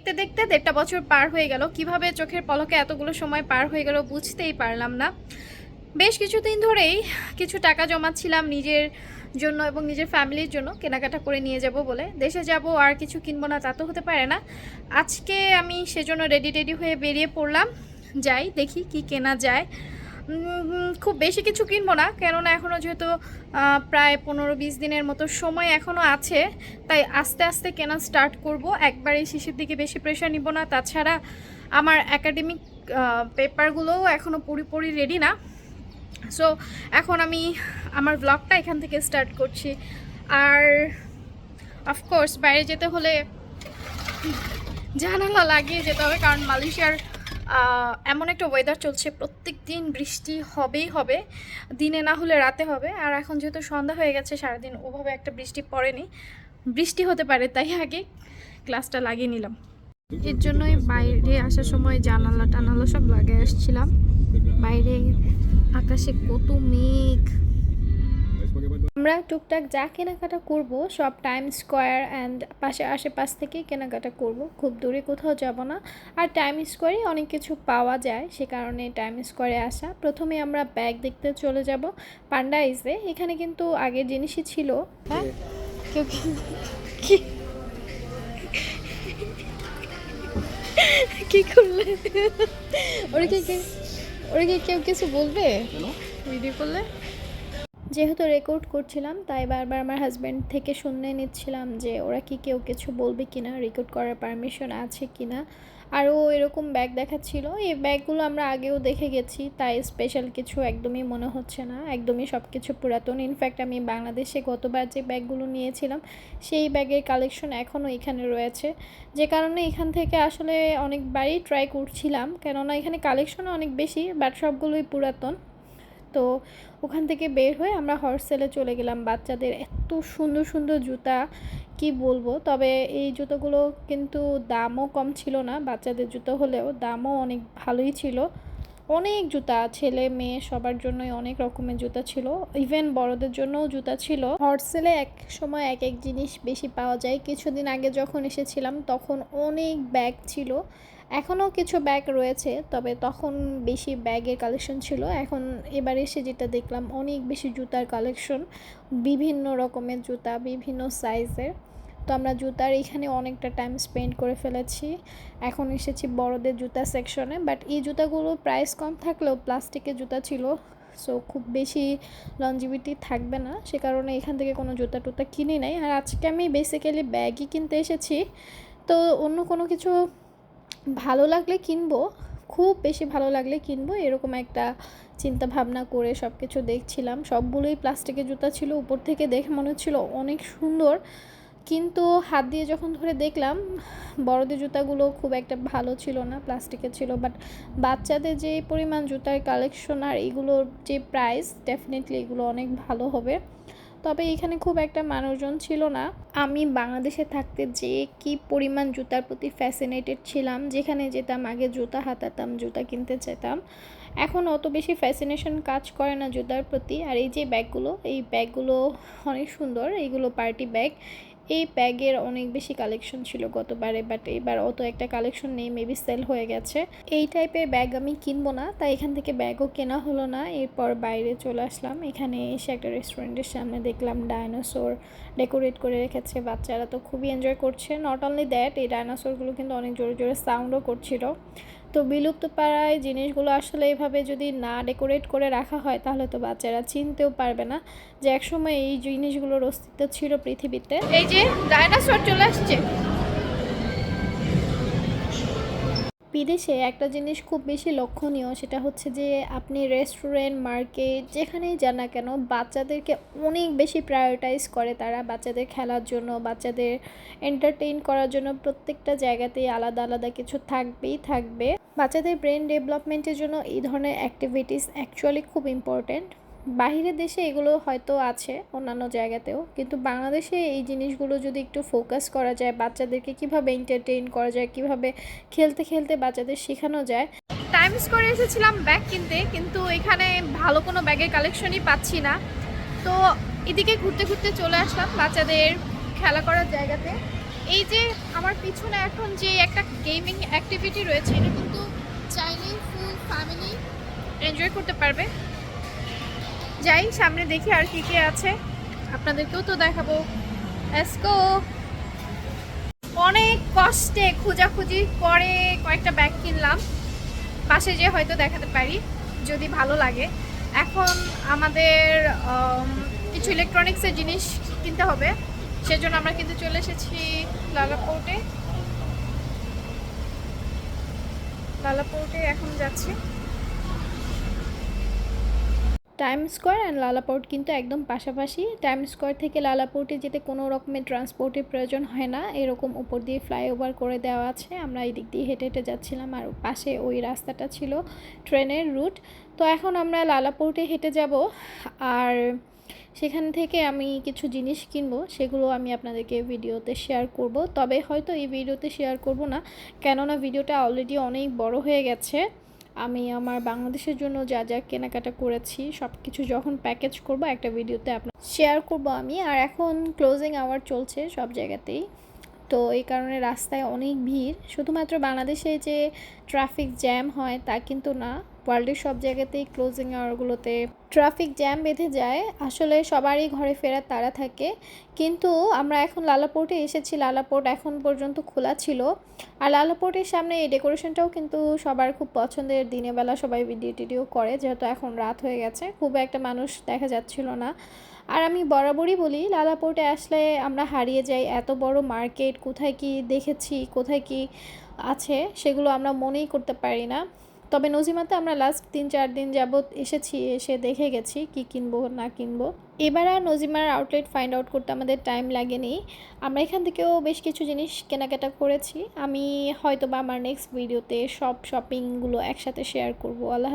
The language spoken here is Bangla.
দেখতে দেখতে দেড়টা বছর পার হয়ে গেল। কীভাবে চোখের পলকে এতগুলো সময় পার হয়ে গেল বুঝতেই পারলাম না। বেশ কিছুদিন ধরেই কিছু টাকা জমাচ্ছিলাম নিজের জন্য এবং নিজের ফ্যামিলির জন্য, কেনাকাটা করে নিয়ে যাব বলে। দেশে যাব, আর কিছু কিনবো না, তা তো হতে পারে না। আজকে আমি সেজন্য রেডি টেডি হয়ে বেরিয়ে পড়লাম। যাই, দেখি কি কেনা যায়। খুব বেশি কিছু কিনবো না। কেননা এখনও যেহেতু প্রায় পনেরো বিশ দিনের মতো সময় এখনও আছে, তাই আস্তে আস্তে কেনা স্টার্ট করব। একবারে শিশুর দিকে বেশি প্রেশার নিব না। তাছাড়া আমার একাডেমিক পেপারগুলোও এখনও পুরোপুরি রেডি না। সো এখন আমি আমার ব্লগটা এখান থেকে স্টার্ট করছি। আর অফকোর্স বাইরে যেতে হলে জানালা লাগিয়ে যেতে হবে, কারণ মালয়েশিয়ার এমন একটা ওয়েদার চলছে প্রত্যেক দিন বৃষ্টি হবেই হবে, দিনে না হলে রাতে হবে। আর এখন যেহেতু সন্ধ্যা হয়ে গেছে, সারাদিন ওভাবে একটা বৃষ্টি পড়েনি। বৃষ্টি হতে পারে, তাই আগে ক্লাসটা লাগিয়ে নিলাম। এর জন্যই বাইরে আসার সময় জানালা টানালা সব লাগিয়ে আসছিলাম। বাইরে আকাশে কত মেঘ। আমরা টুকটাক যা কেনাকাটা করব সব টাইম স্কোয়ার অ্যান্ড পাশে আশেপাশ থেকে কেনাকাটা করব। খুব দূরে কোথাও যাব না। আর টাইম স্কোয়ারে অনেক কিছু পাওয়া যায় সে কারণে টাইম স্কোয়ারে আসা। প্রথমে আমরা ব্যাগ দেখতে চলে যাব। পান্ডাইজে এখানে কিন্তু আগের জিনিসই ছিল। হ্যাঁ? কেউ কি- করলে? ওরা কি কি- ওরা কি কেউ কিছু বলবে? ভিডিও করলে? যেহেতু রেকর্ড করছিলাম, তাই বারবার আমার হাজব্যান্ড থেকে শুনে নিচ্ছিলাম যে ওরা কি কেউ কিছু বলবে কি না রেকর্ড করার পারমিশন আছে কিনা। আরও এরকম ব্যাগ দেখাচ্ছিল। এই ব্যাগগুলো আমরা আগেও দেখে গেছি, তাই স্পেশাল কিছু একদমই মনে হচ্ছে না। একদমই সব কিছু পুরাতন ইনফ্যাক্ট আমি বাংলাদেশে গতবার যে ব্যাগগুলো নিয়েছিলাম, সেই ব্যাগের কালেকশন এখনও এখানে রয়েছে। যে কারণে এখান থেকে আসলে অনেকবারই ট্রাই করছিলাম, কেননা এখানে কালেকশনও অনেক বেশি বাট সবগুলোই পুরাতন। তো ওখান থেকে বের হয়ে আমরা হর্সেলে চলে গেলাম। বাচ্চাদের এত সুন্দর সুন্দর জুতা, কি বলব? তবে এই জুতোগুলো কিন্তু দামও কম ছিল না। বাচ্চাদের জুতো হলেও দামও অনেক ভালোই ছিল। অনেক জুতা, ছেলে, মেয়ে সবার জন্যই অনেক রকমের জুতা ছিল। ইভেন বড়দের জন্যও জুতা ছিল। হর্সেলে এক সময় এক এক জিনিস বেশি পাওয়া যায়। কিছুদিন আগে যখন এসেছিলাম, তখন অনেক ব্যাগ ছিল। এখনও কিছু ব্যাগ রয়েছে, তবে তখন বেশি ব্যাগের কালেকশন ছিল। এখন এবার এসে যেটা দেখলাম, অনেক বেশি জুতার কালেকশন বিভিন্ন রকমের জুতা, বিভিন্ন সাইজের তো আমরা জুতার এখানে অনেকটা টাইম স্পেন্ড করে ফেলেছি। এখন এসেছি বড়দের জুতা সেকশনে বাট এই জুতাগুলো প্রাইস কম থাকলেও প্লাস্টিকের জুতা ছিল সো খুব বেশি লঞ্জিবিটি থাকবে না। সে কারণে এখান থেকে কোনো জুতা টুতা কিনি নাই। আর আজকে আমি বেসিক্যালি ব্যাগই কিনতে এসেছি। তো অন্য কোনো কিছু ভালো লাগলে কিনবো, খুব বেশি ভালো লাগলে কিনবো, এরকম একটা চিন্তা ভাবনা করে সব কিছু দেখছিলাম। সবগুলোই প্লাস্টিকের জুতা ছিল, উপর থেকে দেখে মনে হচ্ছিল অনেক সুন্দর। কিন্তু হাত দিয়ে যখন ধরে দেখলাম, বড়দের জুতাগুলো খুব একটা ভালো ছিল না, প্লাস্টিকের ছিল বাট বাচ্চাদের যে পরিমাণ জুতার কালেকশন আর এগুলোর যে প্রাইস ডেফিনেটলি এগুলো অনেক ভালো হবে। তবে এখানে খুব একটা মানুষজন ছিল না। আমি বাংলাদেশে থাকতে যে কি পরিমাণ জুতার প্রতি ফ্যাসিনেটেড ছিলাম, যেখানে যেতাম, আগে জুতা হাতাতাম, জুতা কিনতে যেতাম এখন অত বেশি ফ্যাসিনেশন কাজ করে না জুতার প্রতি। আর এই যে ব্যাগগুলো এই ব্যাগগুলো অনেক সুন্দর, এইগুলো পার্টি ব্যাগ এই ব্যাগের অনেক বেশি কালেকশন ছিল গতবারে বাট এবার অত একটা কালেকশন নেই মেবি সেল হয়ে গেছে। এই টাইপের ব্যাগ আমি কিনবো না, তাই এখান থেকে ব্যাগও কেনা হলো না। এরপর বাইরে চলে আসলাম। এখানে এসে একটা রেস্টুরেন্টের সামনে দেখলাম ডায়নোসর ডেকোরেট করে রেখেছে। বাচ্চারা তো খুবই এনজয় করছে। নট অনলি দ্যাট এই ডায়নোসরগুলো কিন্তু অনেক জোরে জোরে সাউন্ডও করছিল। তো বিলুপ্ত পাড়ায় জিনিসগুলো আসলে এভাবে যদি না ডেকোরেট করে রাখা হয়, তাহলে তো বাচ্চারা চিনতেও পারবে না যে একসময় এই জিনিসগুলোর অস্তিত্ব ছিল পৃথিবীতে। এই যে ডাইনাসর চলে আসছে। বিদেশে একটা জিনিস খুব বেশি লক্ষণীয় সেটা হচ্ছে যে আপনি রেস্টুরেন্ট মার্কেট যেখানেই যান না কেন বাচ্চাদেরকে অনেক বেশি প্রায়োরিটাইজ করে তারা বাচ্চাদের খেলার জন্য, বাচ্চাদের এন্টারটেইন করার জন্য প্রত্যেকটা জায়গাতেই আলাদা আলাদা কিছু থাকবেই থাকবে। বাচ্চাদের ব্রেন ডেভেলপমেন্টের জন্য এই ধরনের অ্যাক্টিভিটিস অ্যাকচুয়ালি খুব ইম্পর্ট্যান্ট বাইরের দেশে এগুলো হয়তো আছে অন্যান্য জায়গাতেও, কিন্তু বাংলাদেশে এই জিনিসগুলো যদি একটু ফোকাস করা যায়, বাচ্চাদেরকে কীভাবে এন্টারটেইন করা যায়, কীভাবে খেলতে খেলতে বাচ্চাদের শেখানো যায়। টাইম স্কোয়ারে এসেছিলাম ব্যাগ কিনতে, কিন্তু এখানে ভালো কোনো ব্যাগের কালেকশনই পাচ্ছি না। তো এদিকে ঘুরতে ঘুরতে চলে আসলাম বাচ্চাদের খেলা করার জায়গাতে। এই যে আমার পিছনে এখন যে একটা গেমিং অ্যাক্টিভিটি রয়েছে, এটা কিন্তু চাইলেই ফুল ফ্যামিলি এনজয় করতে পারবে। যাই, সামনে দেখি আর কি কি আছে। আপনাদেরকেও তো দেখাবো। এসকো অনেক কষ্টে খোঁজাখুঁজি করে কয়েকটা ব্যাগ কিনলাম। পাশে যে হয়তো দেখাতে পারি, যদি ভালো লাগে। এখন আমাদের কিছু ইলেকট্রনিক্সের জিনিস কিনতে হবে। সেজন্য আমরা কিন্তু চলে এসেছি লালাপোর্টে। লালাপোর্টে এখন যাচ্ছি। টাইম স্কোয়ার অ্যান্ড লালাপোর্ট কিন্তু একদম পাশাপাশি। টাইম স্কোয়ার থেকে লালাপোর্টে যেতে কোনো রকমের ট্রান্সপোর্টের প্রয়োজন হয় না। এরকম উপর দিয়ে ফ্লাইওভার করে দেওয়া আছে। আমরা এই দিক দিয়ে হেঁটে হেঁটে যাচ্ছিলাম আর পাশে ওই রাস্তাটা ছিল ট্রেনের রুট। তো এখন আমরা লালাপোর্টে হেঁটে যাব। আর সেখান থেকে আমি কিছু জিনিস কিনবো, সেগুলো আমি আপনাদেরকে ভিডিওতে শেয়ার করব। তবে হয়তো এই ভিডিওতে শেয়ার করব না, কেননা ভিডিওটা অলরেডি অনেক বড় হয়ে গেছে। আমি আমার বাংলাদেশের জন্য যা যা কেনাকাটা করেছি সব কিছু যখন প্যাকেজ করব একটা ভিডিওতে আপনার শেয়ার করব আমি। আর এখন ক্লোজিং আওয়ার চলছে সব জায়গাতেই। তো এই কারণে রাস্তায় অনেক ভিড়। শুধুমাত্র বাংলাদেশে যে ট্রাফিক জ্যাম হয় তা কিন্তু না। ওয়ার্ল্ডের সব জায়গাতেই ক্লোজিং আওয়ারগুলোতে ট্রাফিক জ্যাম বেঁধে যায়। আসলে সবারই ঘরে ফেরার তাড়া থাকে। কিন্তু আমরা এখন লালাপোর্টে এসেছি। লালাপোর্ট এখন পর্যন্ত খোলা ছিল। আর লালাপোর্টের সামনে এই ডেকোরেশনটাও কিন্তু সবার খুব পছন্দের। দিনের বেলা সবাই ভিডিও টিডিও করে, যেহেতু এখন রাত হয়ে গেছে। খুব একটা মানুষ দেখা যাচ্ছিল না। আর আমি বরাবরই বলি, লালাপোর্টে আসলে আমরা হারিয়ে যাই। এত বড় মার্কেট কোথায় কি দেখেছি, কোথায় কি আছে, সেগুলো আমরা মনেই করতে পারি না। তবে নজিমাতে আমরা লাস্ট তিন চার দিন যাবৎ এসেছি, এসে দেখে গেছি কি কিনবো, না কিনবো। এবার আর নজিমার আউটলেট ফাইন্ড আউট করতে আমাদের টাইম লাগেনি। আমরা এখান থেকেও বেশ কিছু জিনিস কেনাকাটা করেছি। আমি হয়তো বা আমার নেক্সট ভিডিওতে সব শপিংগুলো একসাথে শেয়ার করব। আল্লাহ।